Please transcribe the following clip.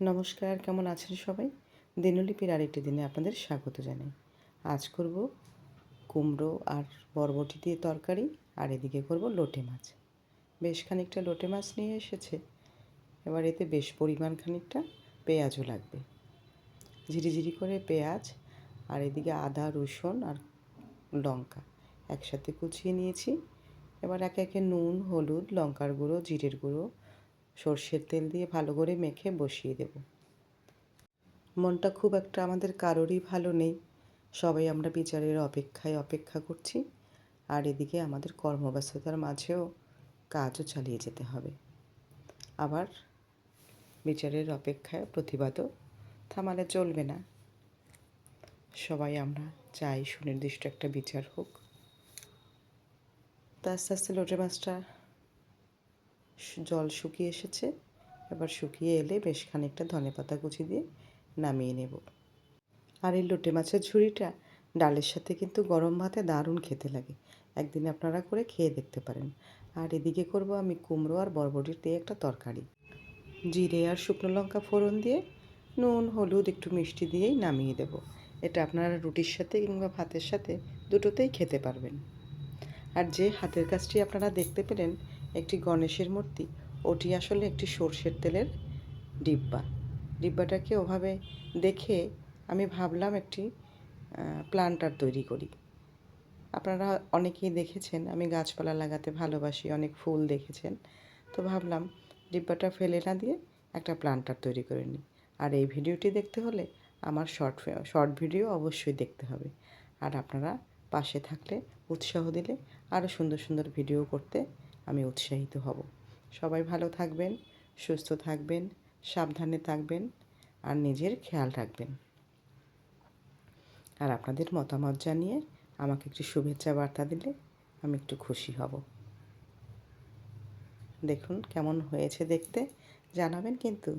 নমস্কার, কেমন আছেন সবাই? দিনলিপির আরেকটি দিনে আপনাদের স্বাগত জানাই। আজ করব কুমড়ো আর বরবটি দিয়ে তরকারি, আর এদিকে করব লোটে মাছ। বেশ খানিকটা লোটে মাছ নিয়ে এসেছে। এবার এতে বেশ পরিমাণ খানিকটা পেঁয়াজও লাগবে। ঝিরিঝিরি করে পেঁয়াজ, আর এদিকে আদা, রসুন আর লঙ্কা একসাথে কুচিয়ে নিয়েছি। এবার একে একে নুন, হলুদ, লঙ্কার গুঁড়ো, জিরের গুঁড়ো সর্ষের তেল দিয়ে ভালো করে মেখে বসিয়ে দেব। মনটা খুব একটা আমাদের কারোরই ভালো নেই। সবাই আমরা বিচারের অপেক্ষায় অপেক্ষা করছি। আর এদিকে আমাদের কর্মব্যস্ততার মাঝেও কাজও চালিয়ে যেতে হবে। আবার বিচারের অপেক্ষায় প্রতিবাদও থামালে চলবে না। সবাই আমরা চাই সুনির্দিষ্ট একটা বিচার হোক। তা আস্তে আস্তে লোটে মাছটা জল শুকিয়ে এসেছে। এবার শুকিয়ে এলে বেশ খানিকটা ধনে পাতা কুচি দিয়ে নামিয়ে নেব। আর এই লোটে মাছের ঝুড়িটা ডালের সাথে কিন্তু গরম ভাতে দারুণ খেতে লাগে। একদিন আপনারা করে খেয়ে দেখতে পারেন। আর এদিকে করব আমি কুমড়ো আর বরবটির দিয়ে একটা তরকারি। জিরে আর শুকনো লঙ্কা ফোড়ন দিয়ে নুন, হলুদ, একটু মিষ্টি দিয়েই নামিয়ে দেব। এটা আপনারা রুটির সাথে কিংবা ভাতের সাথে দুটোতেই খেতে পারবেন। আর যে হাতের কাজটি আপনারা দেখতে পেলেন একটি গণেশের মূর্তি, ওটি আসলে একটি সর্ষের তেলের ডিব্বা। ডিব্বাটাকে ওভাবে দেখে আমি ভাবলাম একটি প্লান্টার তৈরি করি। আপনারা অনেকেই দেখেছেন, আমি গাছপালা লাগাতে ভালোবাসি, অনেক ফুল দেখেছেন। তো ভাবলাম ডিব্বাটা ফেলে না দিয়ে একটা প্লান্টার তৈরি করে নিই। আর এই ভিডিওটি দেখতে হলে আমার শর্ট শর্ট ভিডিও অবশ্যই দেখতে হবে। আর আপনারা পাশে থাকলে, উৎসাহ দিলে আরও সুন্দর সুন্দর ভিডিও করতে আমি উৎসাহিত হব। সবাই ভালো থাকবেন, সুস্থ থাকবেন, সাবধানে থাকবেন আর নিজের খেয়াল রাখবেন। আর আপনাদের মতামত জানিয়ে আমাকে একটু শুভেচ্ছা বার্তা দিলে আমি একটু খুশি হব। দেখুন কেমন হয়েছে দেখতে, জানাবেন কিন্তু।